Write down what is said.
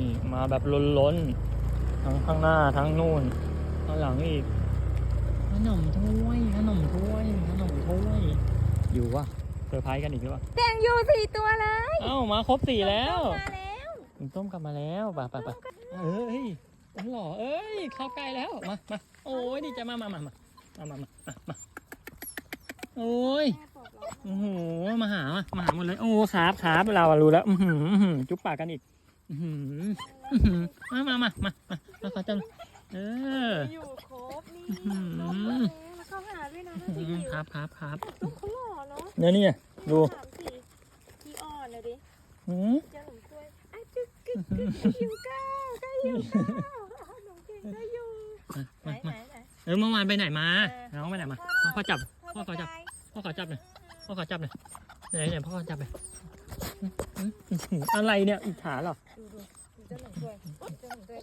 ี่มาแบบล้นๆ ทั้งข้างหน้าทั้งนู่นข้างหลังอีกขนมถ้วยขนมถ้วยขนมถ้วย อยู่วะเซอร์ไพรส์กันอีกหรือวะแตงอยู่สี่ตัวเลยเอ้ามาครบสี่แล้วมาแล้วต้มกลับมาแล้วป่ปไป่เอ้ยหล่อเอ้ยเข้าไกลแล้วมามาโอ้ยดีจะมามามามามามามาโอ้ยโอ้โหมาหามาหาหมดเลยโอ้ครับครับเรารู้แล้วจุ๊บปากกันอีก มามามามามามาขอจังเออ อยู่ครบนี่อื้อหือน้องมาแล้วมาเข้าหาด้วยนะอื้ดูอสิหือครับครับครับลูกเขาหล่อเนาะเนี่ยนี่ดูสามสี่พี่อ่อนเลยดิหือเจ้าหนุ่มกล้วยอะจึ๊กกึ๊กกึ๊กอะหิวข้าวก็หิวข้าวอะหนุ่มเก่งก็อยู่ไหนมาไหนมาไหน เออเมื่อวานไปไหนมาเออน้องไปไหนมาพ่อจับ พ่อขอจับ พ่อขอจับหน่อยพ่อขอจับหน่อยไหนไหนพ่อขอจับหน่อย อะไรเนี่ยอิจฉาเหรอ ดูดูดูเจ้าหนุ่มกล้วยเจ้าหนุ่มกล้วย